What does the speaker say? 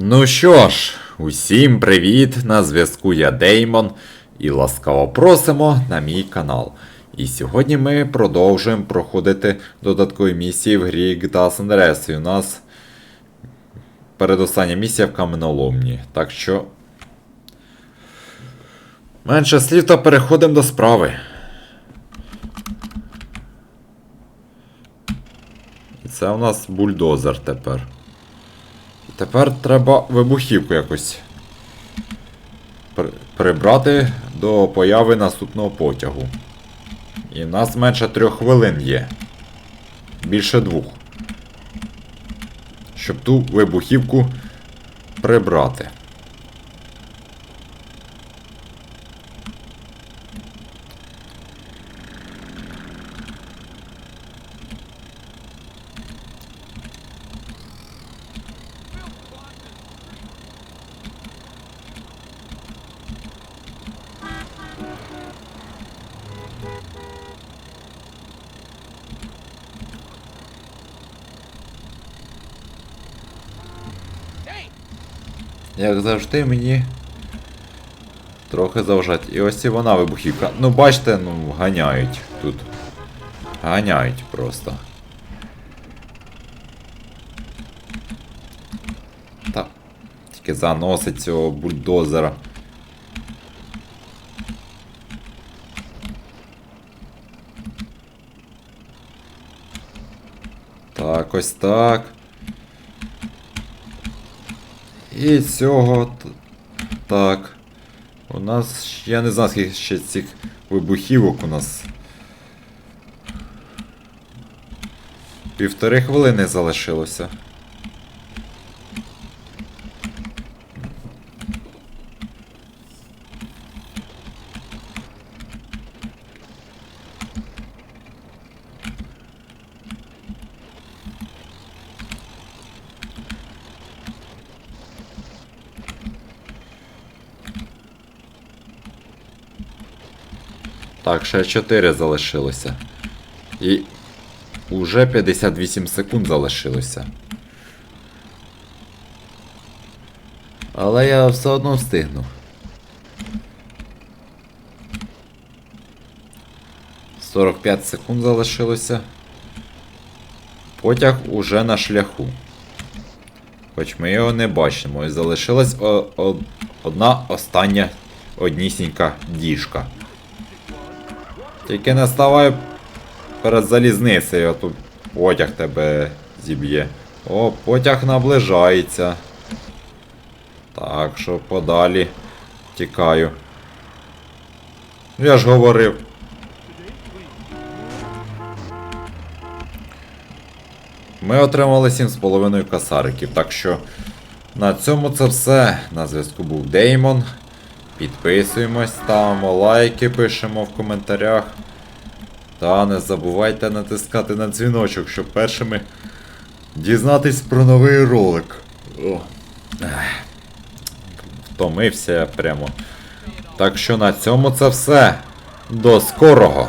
Ну що ж, усім привіт! На зв'язку я Деймон і ласкаво просимо на мій канал. І сьогодні ми продовжуємо проходити додаткові місії в грі GTA San. І у нас передостання місія в каменоломні. Так що. Менше слів та переходимо до справи. І це у нас бульдозер тепер. Тепер треба вибухівку якось при- прибрати до появи наступного потягу. І в нас менше трьох хвилин є. Більше двох. Щоб ту вибухівку прибрати. Як завжди мені трохи заважать. І ось і вона вибухівка. Ну бачите, ну ганяють тут. Ганяють просто. Та. Тільки заносить цього бульдозера. Так, ось так. І цього. Так. У нас. Я не знаю, скільки ще цих вибухівок у нас. Півтори хвилини залишилося. Так, ще 4 залишилося. І уже 58 секунд залишилося. Але я все одно встигну. Сорок п'ять секунд залишилося. Потяг уже на шляху. Хоч ми його не бачимо. І залишилась одна остання однісінька діжка. Тільки не ставай перед залізницею, а тут потяг тебе зіб'є. О, потяг наближається. Так, що подалі тікаю. Я ж говорив. Ми отримали 7,5 касариків, так що на цьому це все. На зв'язку був Деймон. Підписуємось, ставимо лайки, пишемо в коментарях. Та не забувайте натискати на дзвіночок, щоб першими дізнатись про новий ролик. О. Втомився я прямо. Так що на цьому це все. До скорого!